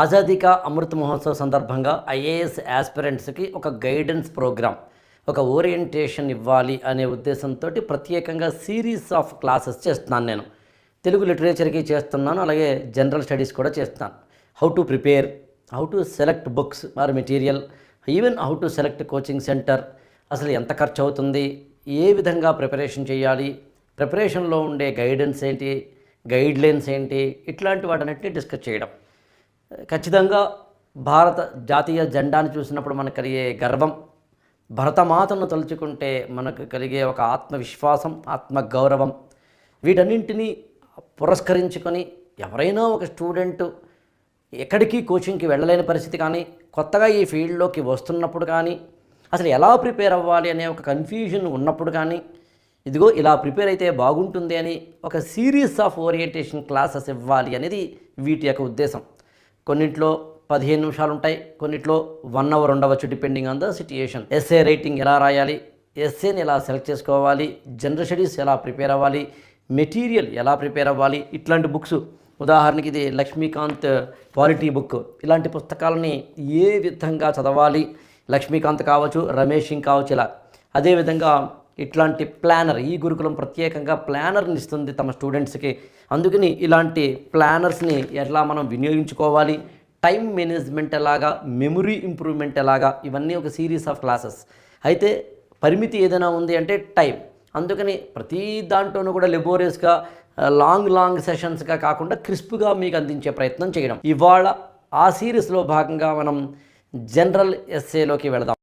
ఆజాదీ కా అమృత్ మహోత్సవ్ సందర్భంగా ఐఏఎస్ ఆస్పిరెంట్స్కి ఒక గైడెన్స్ ప్రోగ్రామ్ ఒక ఓరియంటేషన్ ఇవ్వాలి అనే ఉద్దేశంతో ప్రత్యేకంగా సిరీస్ ఆఫ్ క్లాసెస్ చేస్తున్నాను నేను. తెలుగు లిటరేచర్కి చేస్తున్నాను అలాగే జనరల్ స్టడీస్ కూడా చేస్తున్నాను. How to prepare how to select books or material even how to select coaching centre అసలు ఎంత ఖర్చు అవుతుంది ఏ విధంగా ప్రిపరేషన్ చేయాలి ప్రిపరేషన్లో ఉండే గైడెన్స్ ఏంటి గైడ్లైన్స్ ఏంటి ఇట్లాంటి వాటన్నిటిని డిస్కస్ చేయడం. ఖచ్చితంగా భారత జాతీయ జెండాను చూసినప్పుడు మనకు కలిగే గర్వం భరతమాతను తలుచుకుంటే మనకు కలిగే ఒక ఆత్మవిశ్వాసం ఆత్మగౌరవం వీటన్నింటినీ పురస్కరించుకొని ఎవరైనా ఒక స్టూడెంట్ ఎక్కడికి కోచింగ్కి వెళ్ళలేని పరిస్థితి కానీ కొత్తగా ఈ ఫీల్డ్లోకి వస్తున్నప్పుడు కానీ అసలు ఎలా ప్రిపేర్ అవ్వాలి అనే ఒక కన్ఫ్యూజన్ ఉన్నప్పుడు కానీ ఇదిగో ఇలా ప్రిపేర్ అయితే బాగుంటుంది అని ఒక సిరీస్ ఆఫ్ ఓరియంటేషన్ క్లాసెస్ ఇవ్వాలి అనేది వీటి యొక్క ఉద్దేశం. కొన్నింట్లో పదిహేను నిమిషాలు ఉంటాయి కొన్నిట్లో వన్ అవర్ ఉండవచ్చు depending on the situation SA writing ఎలా రాయాలి ఎస్ఏని ఎలా సెలెక్ట్ చేసుకోవాలి జనరల్ స్టడీస్ ఎలా ప్రిపేర్ అవ్వాలి మెటీరియల్ ఎలా ప్రిపేర్ అవ్వాలి ఇట్లాంటి బుక్స్ ఉదాహరణకి ఇది లక్ష్మీకాంత్ క్వాలిటీ బుక్ ఇలాంటి పుస్తకాలని ఏ విధంగా చదవాలి లక్ష్మీకాంత్ కావచ్చు రమేష్ సింగ్ కావచ్చు ఇలా. అదేవిధంగా ఇట్లాంటి ప్లానర్ ఈ గురుకులం ప్రత్యేకంగా ప్లానర్ని ఇస్తుంది తమ స్టూడెంట్స్కి. అందుకని ఇలాంటి ప్లానర్స్ని ఎలా మనం వినియోగించుకోవాలి? టైం మేనేజ్మెంట్ ఎలాగా? మెమరీ ఇంప్రూవ్మెంట్ ఎలాగా? ఇవన్నీ ఒక సిరీస్ ఆఫ్ క్లాసెస్. అయితే పరిమితి ఏదైనా ఉంది అంటే టైం. అందుకని ప్రతి దాంట్లోనూ కూడా లెబోరియస్గా లాంగ్ లాంగ్ సెషన్స్గా కాకుండా క్రిస్ప్గా మీకు అందించే ప్రయత్నం చేయడం. ఇవాళ ఆ సిరీస్లో భాగంగా మనం జనరల్ ఎస్ఏలోకి వెళదాం.